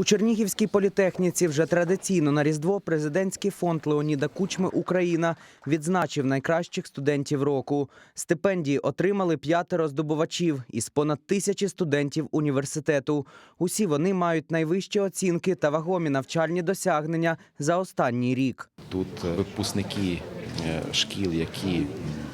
У Чернігівській політехніці вже традиційно на Різдво президентський фонд Леоніда Кучми Україна відзначив найкращих студентів року. Стипендії отримали п'ятеро здобувачів із понад тисячі студентів університету. Усі вони мають найвищі оцінки та вагомі навчальні досягнення за останній рік. Тут випускники е, шкіл, які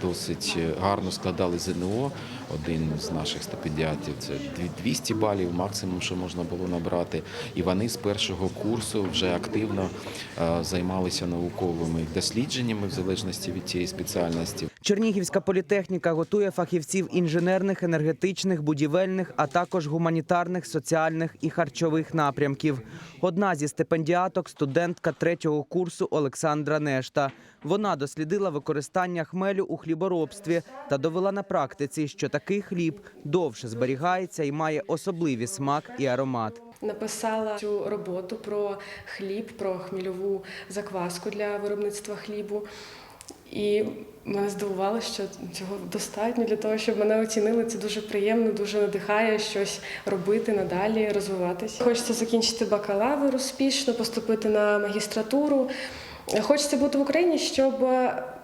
досить е, гарно складали ЗНО. Один з наших стипендіатів це дві- 200 балів, максимум, що можна було набрати. І вони з першого курсу вже активно е, займалися науковими дослідженнями в залежності від цієї спеціальності. Чернігівська політехніка готує фахівців інженерних, енергетичних, будівельних, а також гуманітарних, соціальних і харчових напрямків. Одна зі стипендіаток студентка третього курсу Олександра Нешта. Вона дослідила використання хмелю у хліборобстві та довела на практиці, що такий хліб довше зберігається і має особливий смак і аромат. Написала цю роботу про хліб, про хмільову закваску для виробництва хлібу. І мене здивувало, що цього достатньо для того, щоб мене оцінили. Це дуже приємно, дуже надихає щось робити надалі, розвиватися. Хочеться закінчити бакалавр успішно, поступити на магістратуру. Хочеться бути в Україні, щоб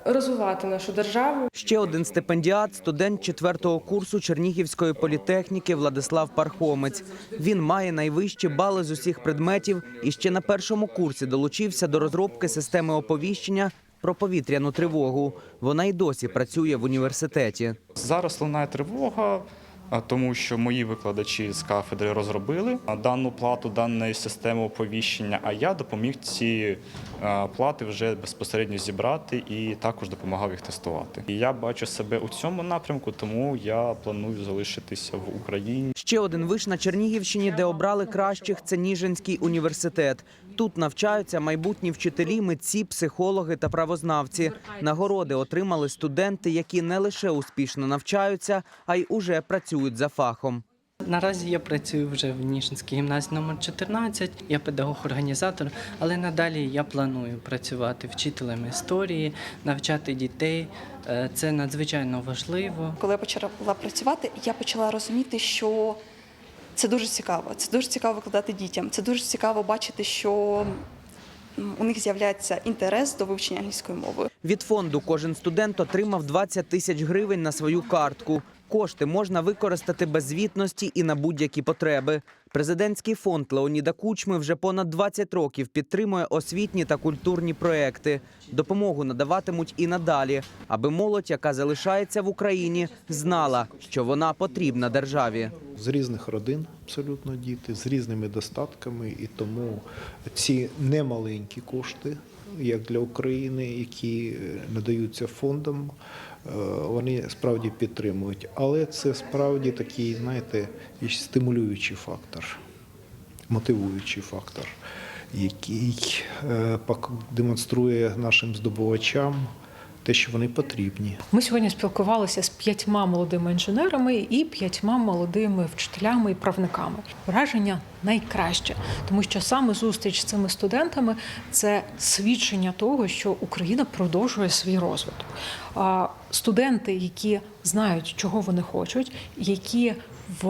розвивати нашу державу. Ще один стипендіат, студент четвертого курсу Чернігівської політехніки Владислав Пархомець. Він має найвищі бали з усіх предметів і ще на першому курсі долучився до розробки системи оповіщення про повітряну тривогу. Вона й досі працює в університеті. Зараз лунає тривога, тому що мої викладачі з кафедри розробили дану плату даної системи оповіщення, а я допоміг ці плати вже безпосередньо зібрати і також допомагав їх тестувати. І я бачу себе у цьому напрямку, тому я планую залишитися в Україні. Ще один виш на Чернігівщині, де обрали кращих, це Ніжинський університет. Тут навчаються майбутні вчителі, митці, психологи та правознавці. Нагороди отримали студенти, які не лише успішно навчаються, а й уже працюють за фахом. Наразі я працюю вже в Ніжинській гімназії номер 14, я педагог-організатор, але надалі я планую працювати вчителем історії, навчати дітей. Е, Це надзвичайно важливо. Коли я почала працювати, я почала розуміти, що це дуже цікаво. Це дуже цікаво викладати дітям. Це дуже цікаво бачити, що у них з'являється інтерес до вивчення англійської мови. Від фонду кожен студент отримав 20 тисяч гривень на свою картку. Кошти можна використати без звітності і на будь-які потреби. Президентський фонд Леоніда Кучми вже понад 20 років підтримує освітні та культурні проекти. Допомогу надаватимуть і надалі, аби молодь, яка залишається в Україні, знала, що вона потрібна державі. з різних родин, абсолютно діти, з різними достатками, і тому ці немаленькі кошти, як для України, які надаються фондам, е, вони справді підтримують. Але це справді такий, знаєте, стимулюючий фактор, мотивуючий фактор, який е, демонструє нашим здобувачам те, що вони потрібні. Ми сьогодні спілкувалися з п'ятьма молодими інженерами і п'ятьма молодими вчителями і правниками. Враження найкраще, тому що саме зустріч з цими студентами це свідчення того, що Україна продовжує свій розвиток. Студенти, які знають, чого вони хочуть, які в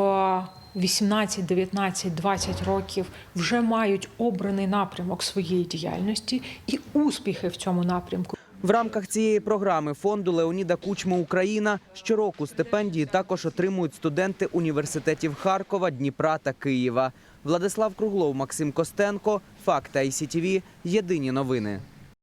18, 19, 20 років вже мають обраний напрямок своєї діяльності і успіхи в цьому напрямку. В рамках цієї програми фонду Леоніда Кучма Україна щороку стипендії також отримують студенти університетів Харкова, Дніпра та Києва. Владислав Круглов, Максим Костенко, Факт ICTV. Єдині новини.